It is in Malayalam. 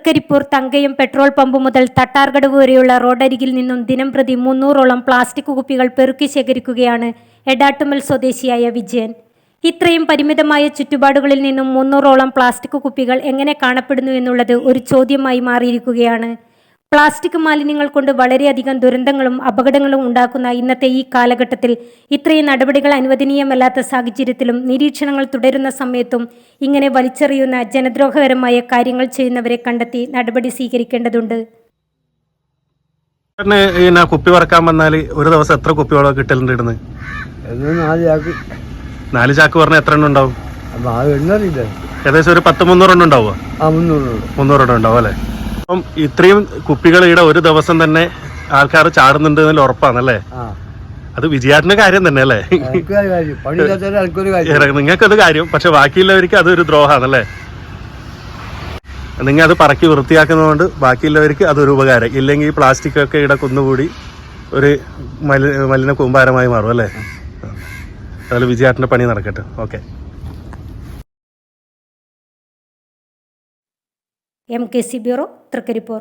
തൃക്കരിപ്പൂർ തങ്കയം പെട്രോൾ പമ്പ് മുതൽ തട്ടാർകടവ് വരെയുള്ള റോഡരികിൽ നിന്നും ദിനംപ്രതി മുന്നൂറോളം പ്ലാസ്റ്റിക് കുപ്പികൾ പെറുക്കി ശേഖരിക്കുകയാണ് എടാട്ടുമൽ സ്വദേശിയായ വിജയൻ. ഇത്രയും പരിമിതമായ ചുറ്റുപാടുകളിൽ നിന്നും മുന്നൂറോളം പ്ലാസ്റ്റിക് കുപ്പികൾ എങ്ങനെ കാണപ്പെടുന്നു എന്നുള്ളത് ഒരു ചോദ്യമായി മാറിയിരിക്കുകയാണ്. പ്ലാസ്റ്റിക് മാലിന്യങ്ങൾ കൊണ്ട് വളരെയധികം ദുരന്തങ്ങളും അപകടങ്ങളും ഉണ്ടാക്കുന്ന ഇന്നത്തെ ഈ കാലഘട്ടത്തിൽ ഇത്രയും നടപടികൾ അനുവദനീയമല്ലാത്ത സാഹചര്യത്തിലും നിരീക്ഷണങ്ങൾ തുടരുന്ന സമയത്തും ഇങ്ങനെ വലിച്ചെറിയുന്ന ജനദ്രോഹകരമായ കാര്യങ്ങൾ ചെയ്യുന്നവരെ കണ്ടെത്തി നടപടി സ്വീകരിക്കേണ്ടതുണ്ട്. കുപ്പി പറക്കാൻ വന്നാൽ ഒരു ദിവസം എത്ര കുപ്പികളോ കിട്ടലുണ്ട് നാല് ചാക്ക്. നാല് ചാക്ക് പറഞ്ഞാൽ എത്ര എണ്ണം ഉണ്ടാവും? ഏകദേശം ഒരു പത്ത് മുന്നൂറ് എണ്ണം മുന്നൂറ് മുന്നൂറ് എണ്ണം ഉണ്ടാവും അല്ലേ? അപ്പം ഇത്രയും കുപ്പികൾ ഇവിടെ ഒരു ദിവസം തന്നെ ആൾക്കാർ ചാടുന്നുണ്ട് എന്നുള്ള ഉറപ്പാണല്ലേ? അത് വിജയാട്ടിന്റെ കാര്യം തന്നെ അല്ലേ നിങ്ങൾക്കത് കാര്യം. പക്ഷെ ബാക്കിയുള്ളവർക്ക് അതൊരു ദ്രോഹാണല്ലേ? നിങ്ങൾ അത് പറക്കി വൃത്തിയാക്കുന്നതുകൊണ്ട് ബാക്കിയുള്ളവർക്ക് അതൊരു ഉപകാരം. ഇല്ലെങ്കിൽ പ്ലാസ്റ്റിക് ഒക്കെ ഇവിടെ കുന്നുകൂടി ഒരു മലി മലിന കൂമ്പാരമായി മാറും അല്ലേ? അതിൽ വിജയാട്ടിന്റെ പണി നടക്കട്ടെ. Okay. M K C bureau Thrikaripur